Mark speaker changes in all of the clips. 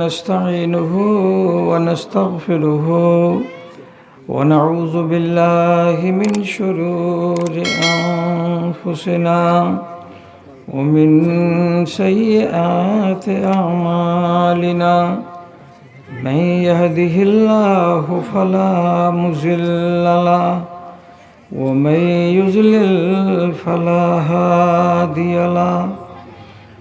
Speaker 1: ونستعينه ونستغفره ونعوذ بالله من شرور أنفسنا ومن سيئات أعمالنا من يهده الله فلا مزل له ومن يزلل فلا هادي له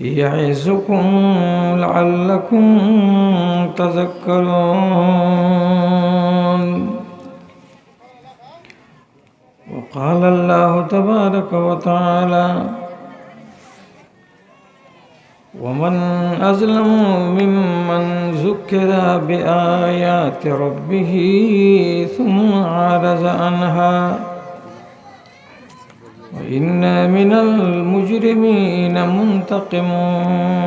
Speaker 1: يعظكم لعلكم تذكرون. وقال الله تبارك وتعالى ومن أظلم ممن ذكر بآيات ربه ثم عرض عنها وإنا من المجرمين منتقمون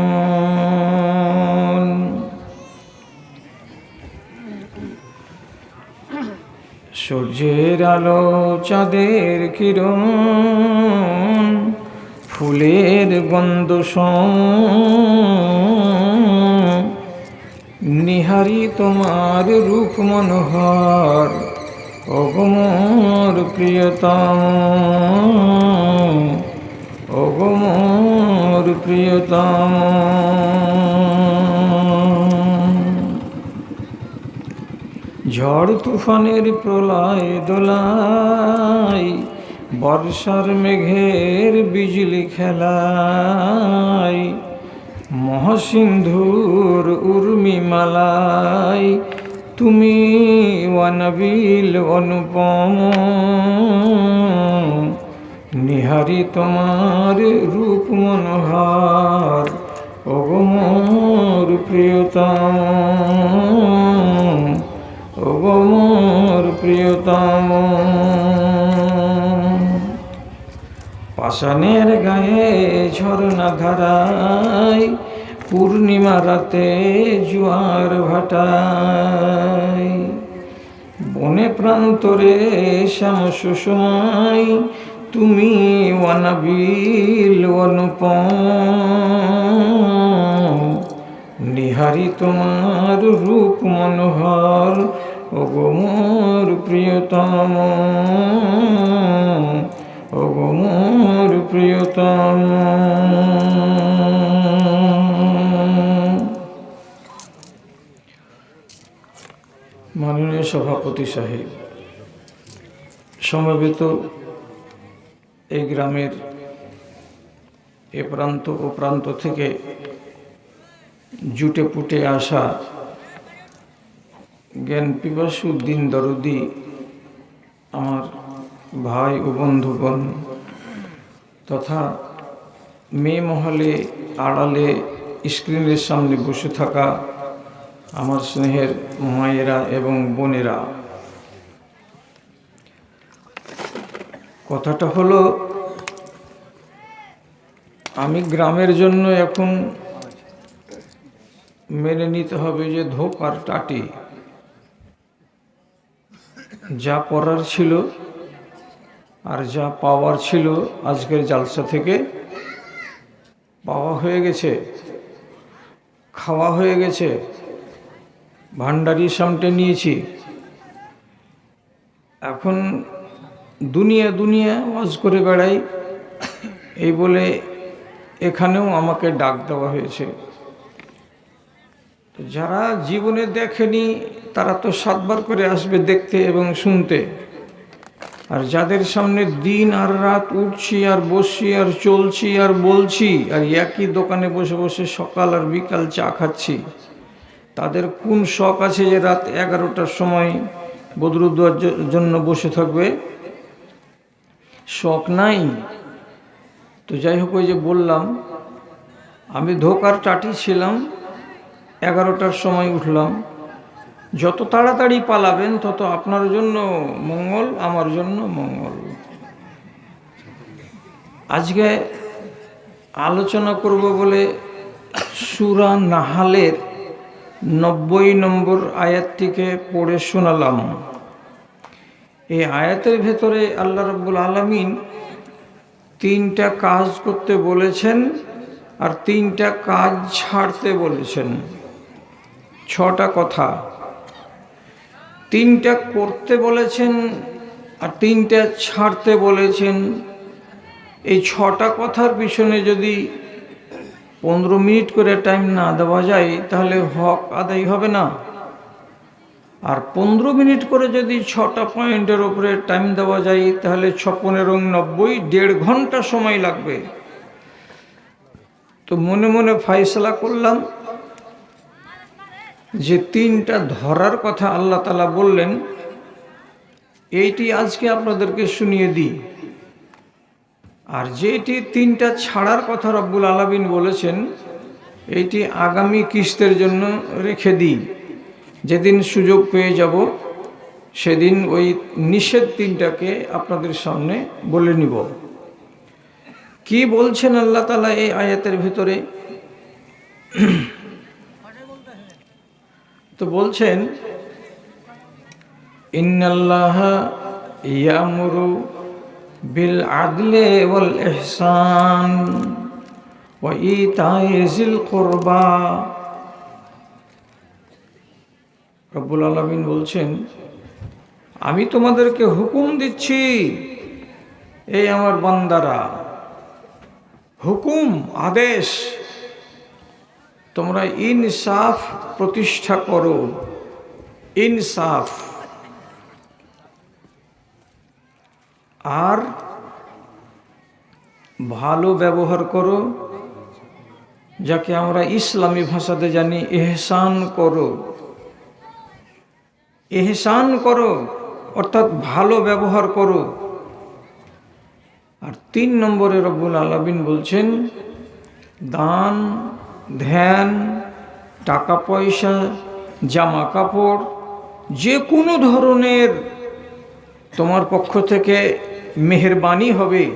Speaker 1: সূর্যের আলো চাঁদের কিরণ ফুলের গন্ধ নিহারি তোমার রূপ মনোহর অগমর প্রিয়তম অগমর প্রিয়তম। ঝড় তুফানের প্রলয় দোলাই বর্ষার মেঘের বিজলি খেলায়, মহাসিন্ধুর উর্মি মালাই তুমি ওয়ানবিল অনুপম। নিহারি তোমার রূপ মনোহর। অগমর প্রিয়তম। অগমর প্রিয়তম। পাষাণের গায়ে ঝর্ণা ধারায় পূর্ণিমা রাতে জোয়ার ভাটায়। বনে প্রান্তরে শ্যাম সুষমাই তুমি ওয়ানাবিল অনুপম। নিহারি তোমার রূপ মনোহর অগমর প্রিয়তম। অগমর প্রিয়তম। মাননীয় সভাপতি সাহেব, সমবেত এই গ্রামের এ প্রান্ত ও প্রান্ত থেকে জুটে পুটে আসা জ্ঞান পিপাসু দিন দরদি আমার ভাই ও বন্ধুগণ তথা মেয়ে মহলে আড়ালে স্ক্রিনের সামনে বসে থাকা আমার স্নেহের মায়েরা এবং বোনেরা। কথাটা হলো, আমি গ্রামের জন্য এখন মেনে নিতে হবে যে ধোপ আর টাটি। যা করার ছিল আর যা পাওয়ার ছিল আজকের জালসা থেকে পাওয়া হয়ে গেছে, খাওয়া হয়ে গেছে। ভান্ডারির সামটে নিয়েছি। এখন দুনিয়া দুনিয়া ওয়াজ করে বেড়াই। এই বলে এখানেও আমাকে ডাক দেওয়া হয়েছে। যারা জীবনে দেখেনি, তারা তো সাতবার করে আসবে দেখতে এবং শুনতে। আর যাদের সামনে দিন আর রাত উঠছি আর বসছি আর চলছি আর বলছি, আর একই দোকানে বসে বসে সকাল আর বিকাল চা খাচ্ছি তাদের কোন শখ আছে যে রাত এগারোটার সময় বদরুদ্দার জন্য বসে থাকবে? শখ নাই? তো যাই হোক, ওই যে বললাম, আমি ধোকার টাটি ছিলাম, এগারোটার সময় উঠলাম। যত তাড়াতাড়ি পালাবেন, তত আপনার জন্য মঙ্গল, আমার জন্য মঙ্গল। আজকে আলোচনা করব বলে সুরা নাহালের নব্বই নম্বর আয়াতটিকে পড়ে শোনালাম। এই আয়াতের ভেতরে আল্লাহ রব্বুল আলমিন তিনটা কাজ করতে বলেছেন আর তিনটা কাজ ছাড়তে বলেছেন। ছটা কথা। তিনটা করতে বলেছেন আর তিনটা ছাড়তে বলেছেন। এই ছটা কথার পিছনে যদি পনেরো মিনিট করে টাইম না দেওয়া যায়, তাহলে হক আদায় হবে না। আর পনেরো মিনিট করে যদি ছটা পয়েন্টের উপরে টাইম দেওয়া যায়, তাহলে ছ পনেরো নব্বই দেড় ঘণ্টা সময় লাগবে। তো মনে মনে ফাইসলা করলাম যে তিনটা ধরার কথা আল্লাহ তালা বললেন, এইটি আজকে আপনাদেরকে শুনিয়ে দিই। আর যেটি তিনটা ছাড়ার কথা রব্বুল আলমিন বলেছেন এইটি আগামী কিস্তের জন্য রেখে দিই। যেদিন সুযোগ পেয়ে যাব, সেদিন ওই নিষেধ তিনটাকে আপনাদের সামনে বলে নিব। কি বলছেন আল্লাহ তালা এই আয়াতের ভিতরে? তো বলছেন, ইন্নাল্লাহ ইয়ামুরু বিল আদলে ওয়াল ইহসান ওয়া ইতাই জিল কুরবা। রব্বুল আলামিন বলছেন, আমি তোমাদেরকে হুকুম দিচ্ছি, এই আমার বান্দারা, হুকুম, আদেশ, তোমরা ইনসাফ প্রতিষ্ঠা করো। ইনসাফ। আর ভালো ব্যবহার করো, যাকে আমরা ইসলামী ভাষাতে জানি এহসান করো। এহসান করো, অর্থাৎ ভালো ব্যবহার করো। আর তিন নম্বরে রব্বুল আলমিন বলছেন, দান, ধ্যান, টাকা পয়সা, জামা কাপড়, যে কোনো ধরনের তোমার পক্ষ থেকে মেহরবানি হবে।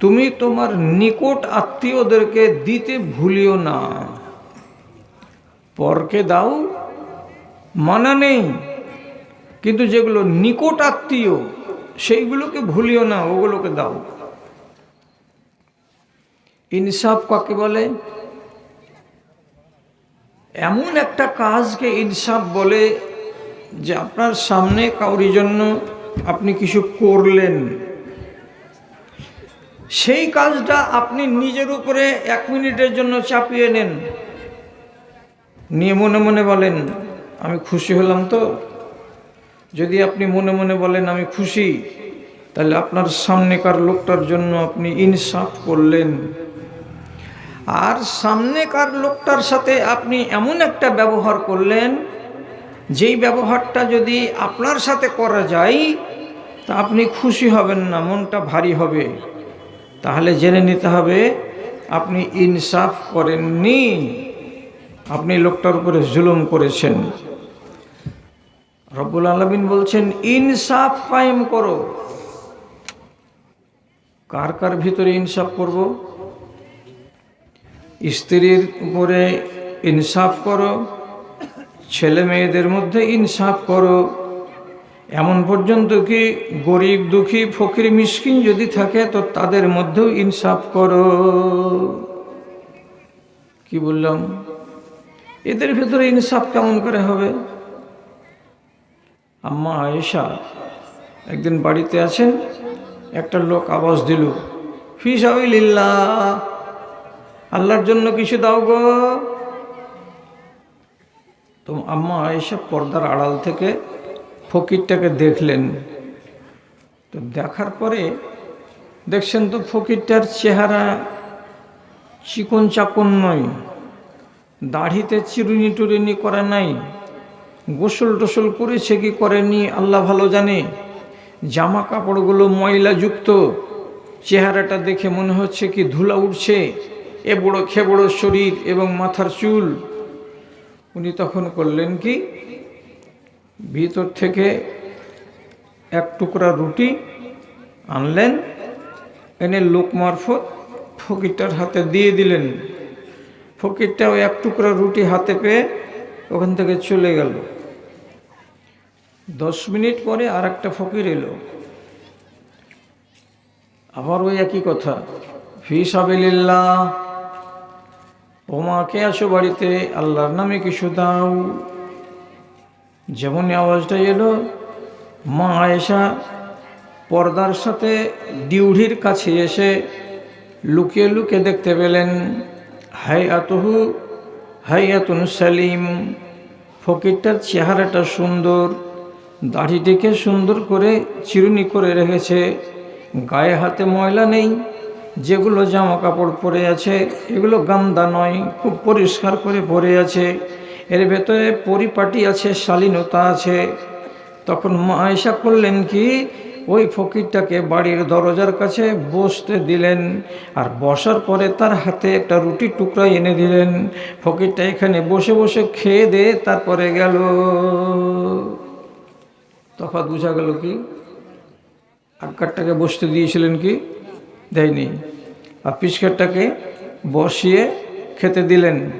Speaker 1: তুমি তোমার নিকট আত্মীয়দেরকে দিতে ভুলিও না। পরকে দাও, মানা নেই। কিন্তু যেগুলো নিকট আত্মীয়, সেইগুলোকে ভুলিও না, ওগুলোকে দাও। ইনসাফ কাকে বলে? এমন একটা কাজকে ইনসাফ বলে যে আপনার সামনে কাউরি জন্য আপনি কিছু করলেন। সেই কাজটা আপনি নিজের উপরে এক মিনিটের জন্য চাপিয়ে নেন। নিয়ে মনে মনে বলেন, আমি খুশি হলাম তো। যদি আপনি মনে মনে বলেন, আমি খুশি, তাহলে আপনার সামনেকার লোকটার জন্য আপনি ইনসাফ করলেন। আর সামনেকার লোকটার সাথে আপনি এমন একটা ব্যবহার করলেন যেই ব্যবহারটা যদি আপনার সাথে করা যায়, তা আপনি খুশি হবেন না, মনটা ভারী হবে। তাহলে জেনে নিতে হবে, আপনি ইনসাফ করেননি। আপনি লোকটার উপরে জুলুম করেছেন। রব্বুল আলমিন বলছেন, ইনসাফ কায়েম করো। কার কার ভিতরে ইনসাফ করব? স্ত্রীর উপরে ইনসাফ করো ছেলে মেয়েদের মধ্যে ইনসাফ করো। এমন পর্যন্ত কি গরিব, দুঃখী, ফকির, মিসকিন যদি থাকে, তো তাদের মধ্যেও ইনসাফ করো। কি বললাম? এদের ভেতরে ইনসাফ কেমন করে হবে? আম্মা আয়েশা একদিন বাড়িতে আছেন, একটা লোক আওয়াজ দিল ফিসাউলিল্লা আল্লাহর জন্য কিছু দাও গো। তো আম্মা এসব পর্দার আড়াল থেকে ফকিরটাকে দেখলেন। তো দেখার পরে দেখছেন তো ফকিরটার চেহারা চিকন চাকন নয়, দাড়িতে চিরুনি টুরুনি করে নাই, গোসল টোসল করেছে কি করেনি আল্লাহ ভালো জানে। জামা কাপড়গুলো ময়লাযুক্ত, চেহারাটা দেখে মনে হচ্ছে কি ধুলা উঠছে এ বড়ো খেবড়ো শরীর এবং মাথার চুল। উনি তখন করলেন কি? ভিতর থেকে এক টুকরা রুটি আনলেন, এনে লোক মারফত ফকিরটার হাতে দিয়ে দিলেন। ফকিরটাও এক টুকরা রুটি হাতে পেয়ে ওখান থেকে চলে গেল। দশ মিনিট পরে আর একটা ফকির এলো। আবার ওই একই কথা, ফি সাবিল্লাহ ও মাকে আসো বাড়িতে, আল্লাহর নামে কিছু দাও। যেমনই আওয়াজটা এলো, মা আয়েশা পর্দার সাথে ডিউঢ়ির কাছে এসে লুকিয়ে লুকিয়ে দেখতে পেলেন। হাই আতহু হাই আতুন সালিম, ফকিরটার চেহারাটা সুন্দর দাড়িটিকে সুন্দর করে চিরুনি করে রেখেছে। গায়ে হাতে ময়লা নেই। যেগুলো জামা কাপড় পরে আছে, এগুলো গান্দা নয়, খুব পরিষ্কার করে পরে আছে। এর ভেতরে পরিপাটি আছে, শালীনতা আছে। তখন মা আয়সা করলেন কি, ওই ফকিরটাকে বাড়ির দরজার কাছে বসতে দিলেন আর বসার পরে তার হাতে একটা রুটির টুকরা এনে দিলেন। ফকিরটা এখানে বসে বসে খেয়ে দে, তারপরে গেল। তফাৎ বোঝা গেল কি? আক্কারটাকে বসতে দিয়েছিলেন কি? দেয়নি। আর পিসকারটাকে বসিয়ে খেতে দিলেন।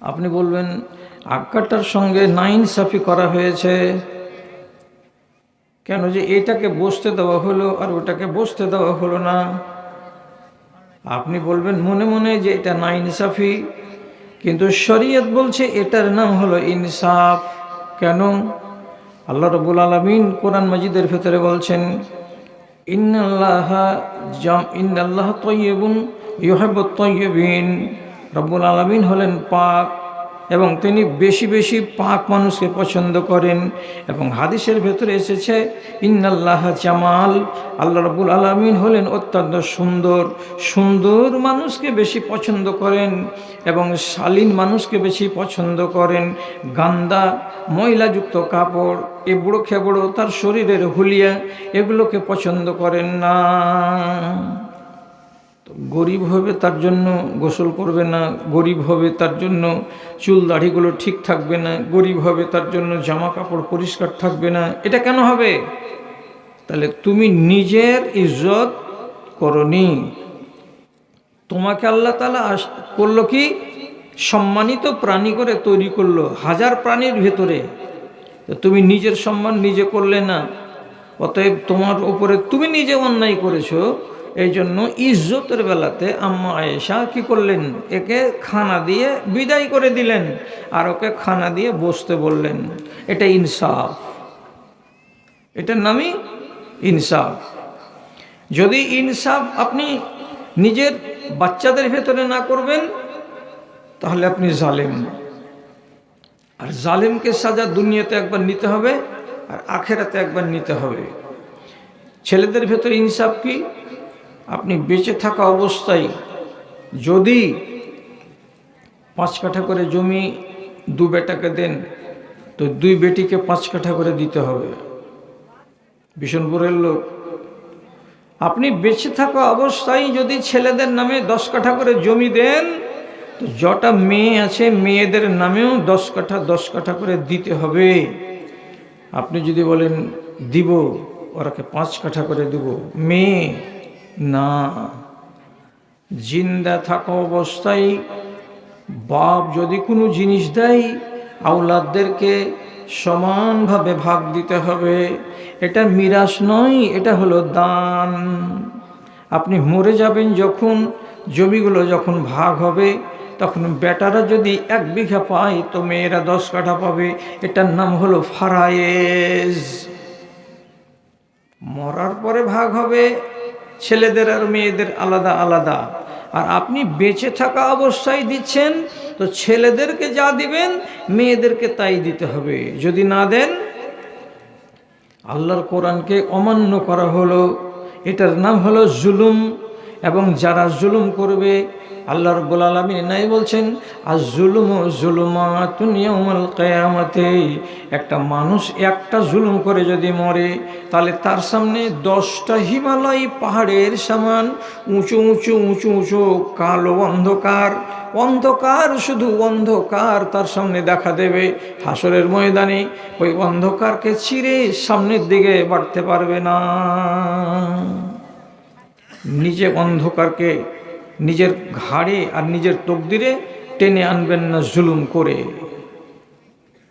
Speaker 1: আপনি বলবেন, আক্কারটার সঙ্গে নাইন সাফি করা হয়েছে। কেন যে এটাকে বসতে দেওয়া হলো আর ওটাকে বসতে দেওয়া হলো না। আপনি বলবেন, মনে মনে যে এটা না ইনসাফি কিন্তু শরীয়ত বলছে এটার নাম হলো ইনসাফ। কেন? আল্লাহ রবুল আলমিন কোরআন মজিদের ভেতরে বলছেন ইন্নাল্লাহ জাম ইন্নাল্লাহ তৈয়বুন ইহেব তৈয়বিন রব্বুল আলমিন হলেন পাক। এবং তিনি বেশি বেশি পাক মানুষকে পছন্দ করেন এবং হাদিসের ভেতরে এসেছে, ইন্নাল্লাহ জামাল, আল্লাহ রবুল আলমিন হলেন অত্যন্ত সুন্দর সুন্দর মানুষকে বেশি পছন্দ করেন এবং শালীন মানুষকে বেশি পছন্দ করেন। গান্দা, ময়লাযুক্ত কাপড়, এ বুড়ো খেবড়ো তার শরীরের হুলিয়া, এগুলোকে পছন্দ করেন না। গরিব হবে তার জন্য গোসল করবে না, গরিব হবে তার জন্য চুল দাড়িগুলো ঠিক থাকবে না, গরিব হবে তার জন্য জামা কাপড় পরিষ্কার থাকবে না, এটা কেন হবে? তাহলে তুমি নিজের ইজ্জত করনি। তোমাকে আল্লাহ তালা আস করল কি? সম্মানিত প্রাণী করে তৈরি করল হাজার প্রাণীর ভেতরে। তুমি নিজের সম্মান নিজে করলে না, অতএব তোমার উপরে তুমি নিজে অন্যায় করেছ। এই জন্য ইজ্জতের বেলাতে আম্মা আয়েশা কি করলেন? একে খানা দিয়ে বিদায় করে দিলেন আর ওকে খানা দিয়ে বসতে বললেন। এটা ইনসাফ। এটার নামই ইনসাফ। যদি ইনসাফ আপনি নিজের বাচ্চাদের ভেতরে না করবেন, তাহলে আপনি জালেম। আর জালেমকে সাজা দুনিয়াতে একবার নিতে হবে আর আখেরাতে একবার নিতে হবে। ছেলেদের ভেতরে ইনসাফ কি? আপনি বেঁচে থাকা অবস্থায় যদি পাঁচ কাঠা করে জমি দু বেটাকে দেন, তো দুই বেটিকে পাঁচ কাঠা করে দিতে হবে। বিশনপুরের লোক, আপনি বেঁচে থাকা অবস্থায় যদি ছেলেদের নামে দশ কাঠা করে জমি দেন, তো যটা মেয়ে আছে মেয়েদের নামেও দশ কাঠা দশ কাঠা করে দিতে হবে। আপনি যদি বলেন, দিব, ওরাকে পাঁচ কাঠা করে দেব। মেয়ে না। জিন্দা থাকা অবস্থায় বাপ যদি কোনো জিনিস দেয় আউলাদদেরকে সমানভাবে ভাগ দিতে হবে। এটা মিরাস নয়, এটা হলো দান। আপনি মরে যাবেন যখন, জমিগুলো যখন ভাগ হবে, তখন বেটারা যদি এক বিঘা পায়, তো মেয়েরা দশ কাঠা পাবে। এটার নাম হলো ফারায়েজ। মরার পরে ভাগ হবে ছেলেদের আর মেয়েদের আলাদা আলাদা। আর আপনি বেঁচে থাকা অবস্থায় দিচ্ছেন, তো ছেলেদেরকে যা দিবেন, মেয়েদেরকে তাই দিতে হবে। যদি না দেন, আল্লাহর কোরআনকে অমান্য করা হলো। এটার নাম হলো জুলুম, এবং যারা জুলুম করবে আল্লাহ রব্বুল আলমী নাই বলছেন আর জুলুম জুলুমাতুনিয়মাল কেয়ামতে। একটা মানুষ একটা জুলুম করে যদি মরে, তাহলে তার সামনে দশটা হিমালয় পাহাড়ের সমান উঁচু উঁচু উঁচু উঁচু, কালো অন্ধকার। অন্ধকার শুধু অন্ধকার তার সামনে দেখা দেবে হাসরের ময়দানে। ওই অন্ধকারকে চিরে সামনের দিকে বাড়তে পারবে না। নিজে অন্ধকারকে নিজের ঘাড়ে আর নিজের তকদিরে টেনে আনবেন না জুলুম করে।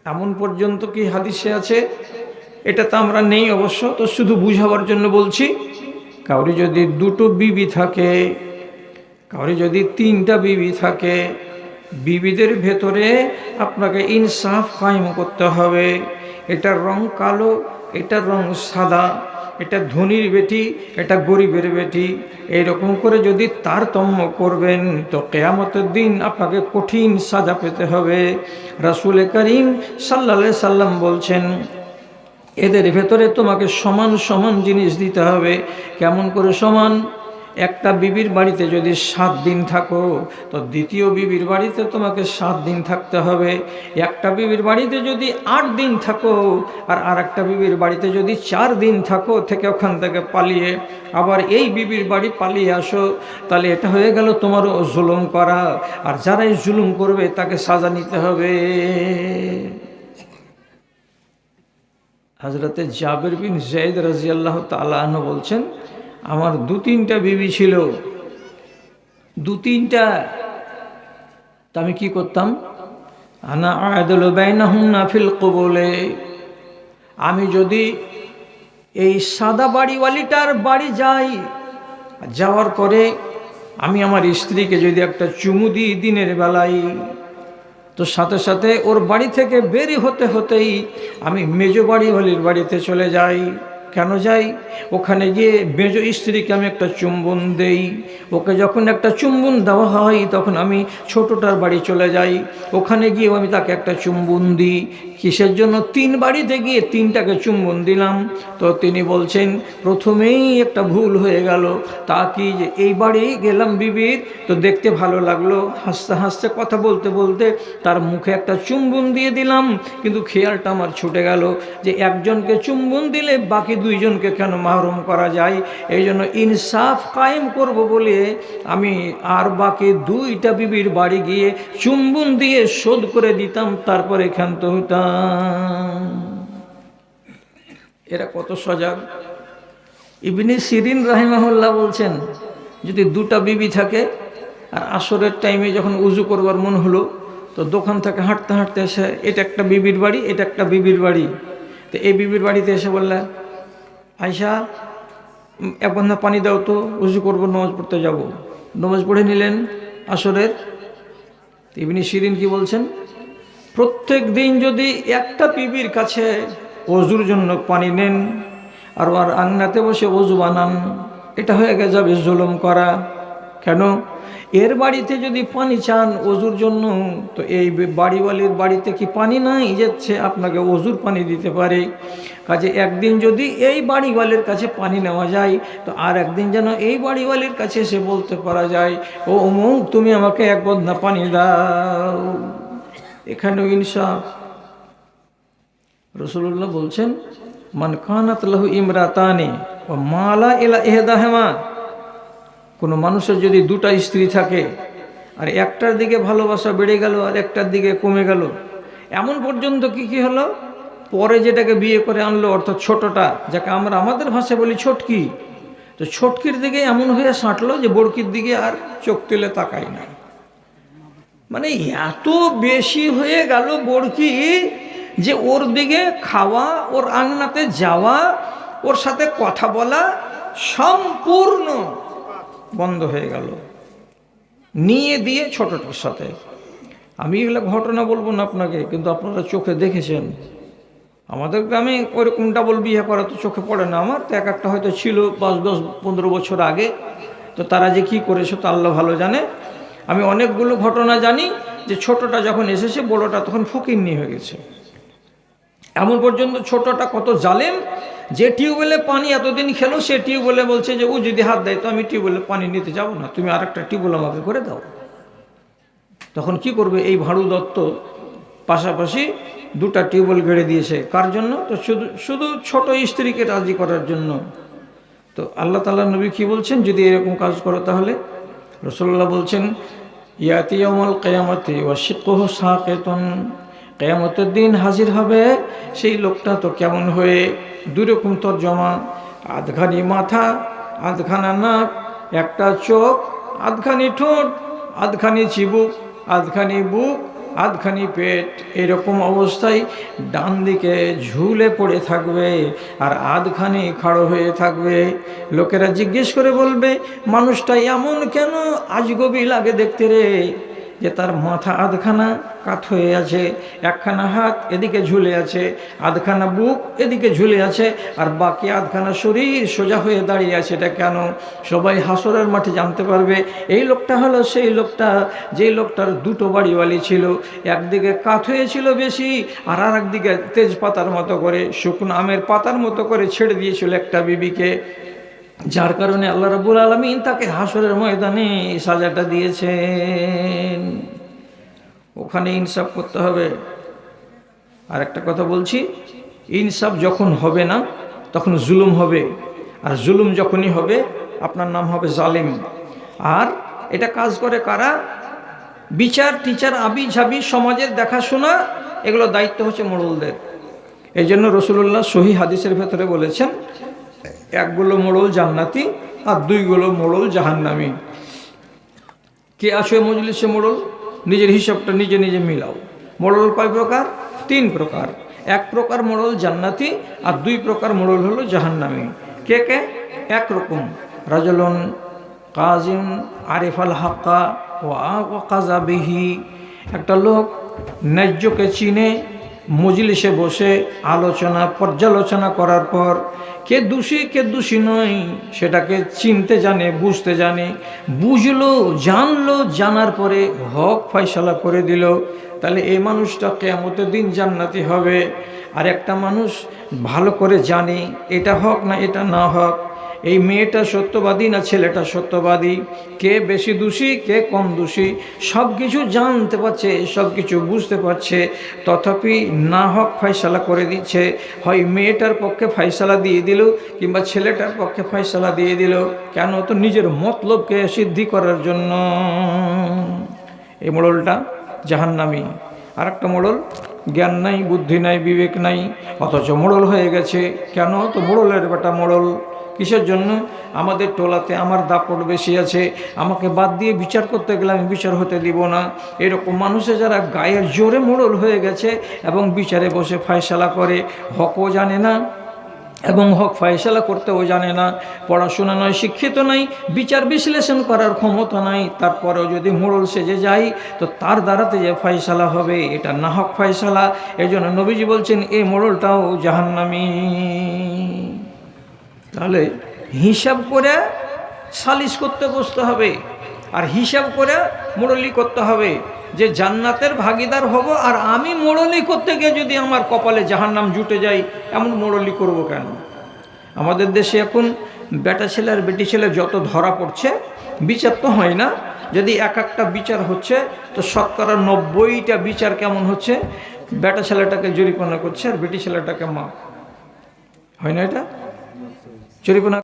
Speaker 1: এমন পর্যন্ত কি হাদিসে আছে? এটা তো আমরা নেই অবশ্য, তো শুধু বুঝাবার জন্য বলছি, কাউরি যদি দুটো বিবি থাকে, কাউরি যদি তিনটা বিবি থাকে, বিবিদের ভেতরে আপনাকে ইনসাফ কায়েম করতে হবে। এটার রং কালো, এটার রং সাদা। এটা ধনির বেটি, এটা গরিবের বেটি। এরকম করে যদি তারতম্য করবেন, তো কেয়ামতের দিন আপনাকে কঠিন সাজা পেতে হবে। রাসুল করিম সাল্লা সাল্লাম বলছেন, এদের ভেতরে তোমাকে সমান সমান জিনিস দিতে হবে। কেমন করে সমান? একটা বিবির বাড়িতে যদি সাত দিন থাকো, তো দ্বিতীয় বিবির বাড়িতে তোমাকে সাত দিন থাকতে হবে। একটা বিবির বাড়িতে যদি আট দিন থাকো, আর আর একটা বিবির বাড়িতে যদি চার দিন থাকো থেকে ওখান থেকে পালিয়ে, আবার এই বিবির বাড়ি পালিয়ে আসো, তাহলে এটা হয়ে গেল তোমারও জুলুম করা। আর যারাই জুলুম করবে, তাকে সাজা নিতে হবে। হজরতে জাবির বিন জৈদ রাজিয়াল্লাহ তালাহ বলছেন আমার দু তিনটা বিবি ছিল। দু তিনটা। তা আমি কি করতাম? আনা আয়দুল বাইনাহুন্না ফিল কবলে। আমি যদি এই সাদা বাড়িওয়ালিটার বাড়ি যাই, যাওয়ার পরে আমি আমার স্ত্রীকে যদি একটা চুমু দিই দিনের বেলায়, তো সাথে সাথে ওর বাড়ি থেকে বেরি হতে হতেই আমি মেজো বাড়িওয়ালির বাড়িতে চলে যাই। কেন যাই? ওখানে গিয়ে বেজ স্ত্রীকে আমি একটা চুম্বন দেই। ওকে যখন একটা চুম্বন দেওয়া হয়, তখন আমি ছোটোটার বাড়ি চলে যাই। ওখানে গিয়েও আমি তাকে একটা চুম্বন দিই। কিসের জন্য? তিন বাড়িতে গিয়ে তিনটাকে চুম্বন দিলাম। তো তিনি বলছেন, প্রথমেই একটা ভুল হয়ে গেল। তা কি যে এই বাড়ি গেলাম বিবির? তো দেখতে ভালো লাগল। হাসতে হাসতে কথা বলতে বলতে তার মুখে একটা চুম্বন দিয়ে দিলাম। কিন্তু খেয়ালটা আমার ছুটে গেল যে একজনকে চুম্বন দিলে বাকি দুইজনকে কেন মাহরুম করা যায়? এই জন্য ইনসাফ কায়েম করব বলে আমি আর বাকি দুইটা বিবির বাড়ি গিয়ে চুম্বন দিয়ে শোধ করে দিতাম, তারপরে ক্ষান্ত হইতাম। এরা কত সজাগ। ইবনি সিরিন রাহিমাহুল্লাহ বলছেন, যদি দুটা বিবি থাকে, আর আসরের টাইমে যখন উজু করবার মন হলো, তো দোকান থেকে হাঁটতে হাঁটতে এসে, এটা একটা বিবির বাড়ি, এটা একটা বিবির বাড়ি। তো এই বিবির বাড়িতে এসে বললে আয়সা এক বন্ধা পানি দাও তো উজু করব, নামাজ পড়তে যাব। নামাজ পড়ে নিলেন আসরের। ইবনি শিরিন কি বলছেন? প্রত্যেক দিন যদি একটা পিবির কাছে অজুর জন্য পানি নেন, আর আর আংনাতে বসে অজু বানান, এটা হয়ে গেছে যাবে জুলুম করা। কেন? এর বাড়িতে যদি পানি চান অজুর জন্য, তো এই বাড়িওয়ালির বাড়িতে কি পানি নাই যাচ্ছে আপনাকে অজুর পানি দিতে পারে? কাজে একদিন যদি এই বাড়িওয়ালির কাছে পানি নেওয়া যায়, তো আর একদিন যেন এই বাড়িওয়ালির কাছে এসে বলতে পারা যায়, ও অমুক, তুমি আমাকে এক বদনা পানি দাও। এখানেও ইনসাফ রসুল্লাহ বলছেন, মান কানাত লাহু ইমরাতানে ও মালা এলা এহেদাহেমা কোনো মানুষের যদি দুটা স্ত্রী থাকে, আর একটার দিকে ভালোবাসা বেড়ে গেল আর একটার দিকে কমে গেল, এমন পর্যন্ত কি কি হলো? পরে যেটাকে বিয়ে করে আনলো, অর্থাৎ ছোটটা, যাকে আমরা আমাদের ভাষায় বলি ছোটকি, তো ছোটকির দিকে এমন হয়ে সাঁটলো যে বড়কির দিকে আর চোখ তুলে তাকাই না মানে এত বেশি হয়ে গেল বড়কি যে ওর দিকে খাওয়া, ওর আংনাতে যাওয়া, ওর সাথে কথা বলা সম্পূর্ণ বন্ধ হয়ে গেল। নিয়ে দিয়ে ছোটটার সাথে। আমি এগুলো ঘটনা বলব না আপনাকে, কিন্তু আপনারা চোখে দেখেছেন। আমাদের গ্রামে ওইরকম ডাবল বিয়ে করা তো চোখে পড়ে না। আমার তো এক একটা হয়তো ছিল পাঁচ দশ, পনেরো বছর আগে। তো তারা যে কি করেছে তো আল্লাহ ভালো জানে। আমি অনেকগুলো ঘটনা জানি যে ছোটটা যখন এসেছে, বড়টা তখন ফকিরনি হয়ে গেছে। এমন পর্যন্ত ছোটটা কত জালেম যে টিউবওয়েলে পানি এতদিন খেলো, সে টিউবওয়েলে বলছে যে, ও, যদি হাত দেয় তো আমি টিউবওয়েলে পানি নিতে যাব না, তুমি আরেকটা টিউবওয়েল আমাকে করে দাও। তখন কি করবে? এই ভাড়ু দত্ত পাশাপাশি দুটা টিউবওয়েল গেড়ে দিয়েছে। কার জন্য? তো শুধু শুধু ছোট স্ত্রীকে রাজি করার জন্য। তো আল্লাহ তাল্লাহ নবী কি বলছেন? যদি এরকম কাজ করো তাহলে? রসল্লাহ বলছেন ইয়াতিয়ামল কেয়ামতে ওয়াশিকহ সাকেতন। কেয়ামতের দিন হাজির হবে। সেই লোকটা তো কেমন হয়ে দুরকম তোর জমা আধখানি মাথা, আধখানা নাক, একটা চোখ, আধখানি ঠোঁট, আধখানি চিবুক, আধখানি বুক, আধখানি পেট। এরকম অবস্থায় ডান দিকে ঝুলে পড়ে থাকবে আর আধখানি খাড়ো হয়ে থাকবে। লোকেরা জিজ্ঞেস করে বলবে, মানুষটা এমন কেন আজগবি লাগে দেখতে রে? যে তার মাথা আধখানা কাত হয়ে আছে, একখানা হাত এদিকে ঝুলে আছে, আধখানা বুক এদিকে ঝুলে আছে, আর বাকি আধখানা শরীর সোজা হয়ে দাঁড়িয়ে আছে। এটা কেন? সবাই হাসরের মাঠে জানতে পারবে, এই লোকটা হলো সেই লোকটা যেই লোকটার দুটো বাড়িওয়ালি ছিল, একদিকে কাত হয়েছিল বেশি, আর আর একদিকে তেজপাতার মতো করে, শুকনো আমের পাতার মতো করে ছেড়ে দিয়েছিল একটা বিবিকে। যার কারণে আল্লাহ রাবুল আলমিন তাকে হাসরের ময়দানে সাজাটা দিয়েছেন। ওখানে ইনসাফ করতে হবে। আর একটা কথা বলছি, ইনসাফ যখন হবে না, তখন জুলুম হবে। আর জুলুম যখনই হবে, আপনার নাম হবে জালিম। আর এটা কাজ করে কারা? বিচার, টিচার আবি ঝাবি সমাজের দেখাশোনা, এগুলো দায়িত্ব হচ্ছে মোড়লদের। এই জন্য রসুল্লাহ সহি হাদিসের ভেতরে বলেছেন একগুলো মোড়ল জান্নাতি আর দুইগুলো মোড়ল জাহান্নামি। কে আসবে মজলিসে মোড়ল? নিজের হিসাবটা নিজে নিজে মিলাও। মোড়ল কয় প্রকার? তিন প্রকার। এক প্রকার মোড়ল জান্নাতি আর দুই প্রকার মোড়ল হলো জাহান্নামি। কে কে? একরকম রাজলন কাজিম আরিফাল হাক্কা ও কাজা বিহি। একটা লোক ন্যায্যকে চিনে মজলিসে বসে আলোচনা, পর্যালোচনা করার পর কে দোষী কে দোষী নয় সেটাকে চিনতে জানে, বুঝতে জানে, বুঝলো, জানলো, জানার পরে হক ফয়সালা করে দিল। তাহলে এই মানুষটা কেমতের দিন জান্নাতি হবে। আর একটা মানুষ ভালো করে জানে, এটা হক না এটা না হক। এই মেয়েটা সত্যবাদী না ছেলেটা সত্যবাদী? কে বেশি দোষী, কে কম দোষী? সব কিছু জানতে পারছে সব কিছু বুঝতে পারছে। তথাপি না হক ফয়সালা করে দিচ্ছে। হয় মেয়েটার পক্ষে ফয়সালা দিয়ে দিল কিংবা ছেলেটার পক্ষে ফয়সালা দিয়ে দিল? কেন? তো নিজের মতলবকে সিদ্ধি করার জন্য। এই মোড়লটা জাহান্নামি। আর একটা মোড়ল, জ্ঞান নাই, বুদ্ধি নাই, বিবেক নাই, অথচ মোড়ল হয়ে গেছে। কেন? তো মোড়লের বেটা মোড়ল। কিসের জন্য? আমাদের টোলাতে আমার দাপট বেশি আছে। আমাকে বাদ দিয়ে বিচার করতে গেলে আমি বিচার হতে দিব না। এরকম মানুষে যারা গায়ের জোরে মোড়ল হয়ে গেছে এবং বিচারে বসে ফয়সালা করে, হকও জানে না এবং হক ফয়সালা করতেও জানে না। পড়াশোনা নয়, শিক্ষিত নাই বিচার বিশ্লেষণ করার ক্ষমতা নাই। তারপরেও যদি মোড়ল সেজে যায়, তো তার দ্বারাতে যে ফয়সালা হবে, এটা না হক ফয়সালা। এই জন্য নবীজি বলছেন এই মোড়লটাও জাহান্নামী। তাহলে হিসাব করে সালিশ করতে বসতে হবে। আর হিসাব করে মোড়লি করতে হবে যে জান্নাতের ভাগিদার হব আর আমি মোড়লি করতে গিয়ে যদি আমার কপালে জাহান্নাম জুটে যাই এমন মোড়লি করব কেন? আমাদের দেশে এখন বেটা ছেলে আর বেটি ছেলে যত ধরা পড়ছে, বিচার তো হয় না। যদি এক একটা বিচার হচ্ছে, তো শতকরা নব্বইটা বিচার কেমন হচ্ছে? বেটা ছেলেটাকে জরিমানা করছে আর বেটি ছেলেটাকে মা হয় না এটা? জরিমানা